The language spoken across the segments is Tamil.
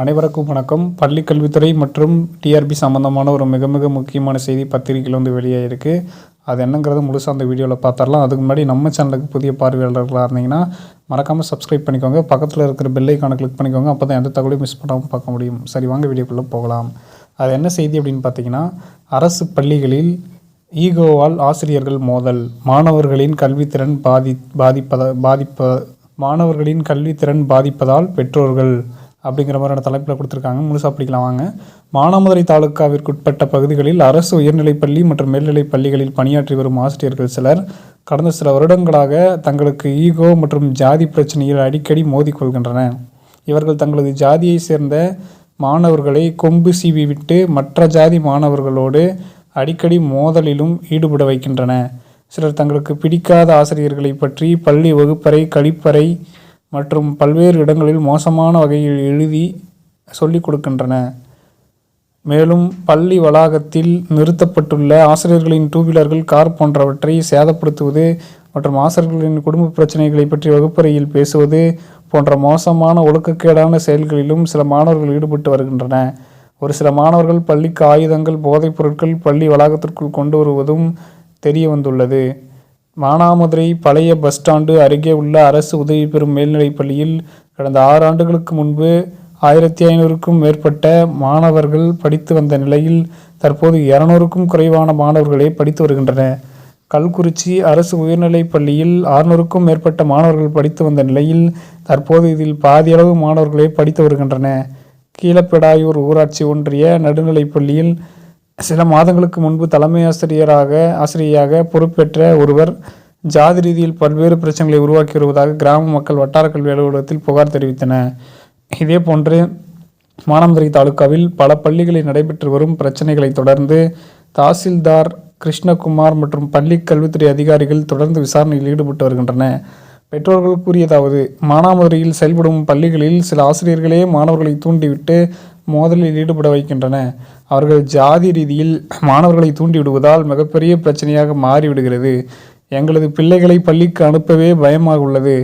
அனைவருக்கும் வணக்கம். பள்ளி கல்வித்துறை மற்றும் டிஆர்பி சம்மந்தமான ஒரு மிக மிக முக்கியமான செய்தி பத்திரிகையில் வந்து வெளியாகிருக்கு அது என்னங்கிறது முழுசாக அந்த வீடியோவில் பார்த்துடலாம் அதுக்கு முன்னாடி நம்ம சேனலுக்கு புதிய பார்வையாளர்களாக இருந்தீங்கன்னா மறக்காமல் சப்ஸ்கிரைப் பண்ணிக்கோங்க. பக்கத்தில் இருக்கிற பெல்லைக்கான கிளிக் பண்ணிக்கோங்க. அப்போ தான் எந்த தகவலையும் மிஸ் பண்ணாமல் பார்க்க முடியும். சரி வாங்க வீடியோக்குள்ளே போகலாம். அது என்ன செய்தி அப்படின்னு பார்த்தீங்கன்னா அரசு பள்ளிகளில் ஈகோவால் ஆசிரியர்கள் மோதல். மாணவர்களின் கல்வித்திறன் பாதி பாதிப்பத பாதிப்ப மாணவர்களின் கல்வித்திறன் பாதிப்பதால் பெற்றோர்கள் அப்படிங்கிற மாதிரியான தலைப்பில் கொடுத்துருக்காங்க. முழுசாக படிக்கலாம் வாங்க. மானாமதுரை தாலுக்காவிற்குட்பட்ட பகுதிகளில் அரசு உயர்நிலைப் பள்ளி மற்றும் மேல்நிலைப் பள்ளிகளில் பணியாற்றி வரும் ஆசிரியர்கள் சிலர் கடந்த சில வருடங்களாக தங்களுக்கு ஈகோ மற்றும் ஜாதி பிரச்சனையில் அடிக்கடி மோதிக்கொள்கின்றன இவர்கள் தங்களது ஜாதியை சேர்ந்த மாணவர்களை கொம்பு சீவி விட்டு மற்ற ஜாதி மாணவர்களோடு அடிக்கடி மோதலிலும் ஈடுபட வைக்கின்றன சிலர் தங்களுக்கு பிடிக்காத ஆசிரியர்களை பற்றி பள்ளி வகுப்பறை கழிப்பறை மற்றும் பல்வேறு இடங்களில் மோசமான வகையில் எழுதி சொல்லிக் கொடுக்கின்றன. மேலும் பள்ளி வளாகத்தில் நிறுத்தப்பட்டுள்ள ஆசிரியர்களின் டூ வீலர்கள் கார் போன்றவற்றை சேதப்படுத்துவது மற்றும் ஆசிரியர்களின் குடும்ப பிரச்சனைகளை பற்றி வகுப்பறையில் பேசுவது போன்ற மோசமான ஒழுக்கக்கேடான செயல்களிலும் சில மாணவர்கள் ஈடுபட்டு வருகின்றன. ஒரு சில மாணவர்கள் பள்ளிக்கு ஆயுதங்கள் போதைப் பொருட்கள் பள்ளி வளாகத்திற்குள் கொண்டு வருவதும் தெரிய வந்துள்ளது மானாமதுரை பழைய பஸ் ஸ்டாண்டு அருகே உள்ள அரசு உதவி பெறும் மேல்நிலைப் பள்ளியில் கடந்த ஆறு ஆண்டுகளுக்கு முன்பு ஆயிரத்தி ஐநூறுக்கும் மேற்பட்ட மாணவர்கள் படித்து வந்த நிலையில் தற்போது இருநூறுக்கும் குறைவான மாணவர்களே படித்து வருகின்றன கல்குறிச்சி அரசு உயர்நிலைப் பள்ளியில் அறுநூறுக்கும் மேற்பட்ட மாணவர்கள் படித்து வந்த நிலையில் தற்போது இதில் பாதியளவு மாணவர்களே படித்து வருகின்றன கீழப்பிடாயூர் ஊராட்சி ஒன்றிய நடுநிலைப் பள்ளியில் சில மாதங்களுக்கு முன்பு தலைமை ஆசிரியராக ஆசிரியராக பொறுப்பேற்ற ஒருவர் ஜாதி ரீதியில் பல்வேறு பிரச்சனைகளை உருவாக்கி வருவதாக கிராம மக்கள் வட்டார கல்வி அலுவலகத்தில் புகார் தெரிவித்தன இதே போன்று மானாமதுரை தாலுகாவில் பல பள்ளிகளில் நடைபெற்று வரும் பிரச்சனைகளை தொடர்ந்து தாசில்தார் கிருஷ்ணகுமார் மற்றும் பள்ளி கல்வித்துறை அதிகாரிகள் தொடர்ந்து விசாரணையில் ஈடுபட்டு வருகின்றன. பெற்றோர்கள் கூறியதாவது மானாமதுரையில் செயல்படும் பள்ளிகளில் சில ஆசிரியர்களே மாணவர்களை தூண்டிவிட்டு மோதலில் ஈடுபட வைக்கின்றன அவர்கள் ஜாதி ரீதியில் மாணவர்களை தூண்டிவிடுவதால் மிகப்பெரிய பிரச்சனையாக மாறிவிடுகிறது. எங்களது பிள்ளைகளை பள்ளிக்கு அனுப்பவே பயமாக உள்ளது.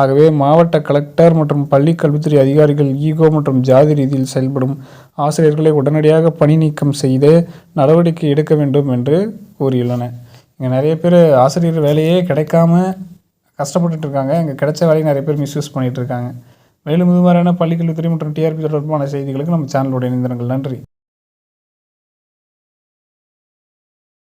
ஆகவே மாவட்ட கலெக்டர் மற்றும் பள்ளி கல்வித்துறை அதிகாரிகள் ஈகோ மற்றும் ஜாதி ரீதியில் செயல்படும் ஆசிரியர்களை உடனடியாக பணி நீக்கம் செய்து நடவடிக்கை எடுக்க வேண்டும் என்று கூறியுள்ளன இங்கே நிறைய பேர் ஆசிரியர் வேலையே கிடைக்காம கஷ்டப்பட்டுட்டு இருக்காங்க. இங்கே கிடைச்ச வேலையை நிறைய பேர் மிஸ்யூஸ் பண்ணிகிட்டு இருக்காங்க. மேலும் இது மாதிரியான பள்ளிக்கல்வித்துறை மற்றும் டிஆர்பி தொடர்பான செய்திகளுக்கு நம்ம சேனலோட இணைந்திருங்கள். நன்றி.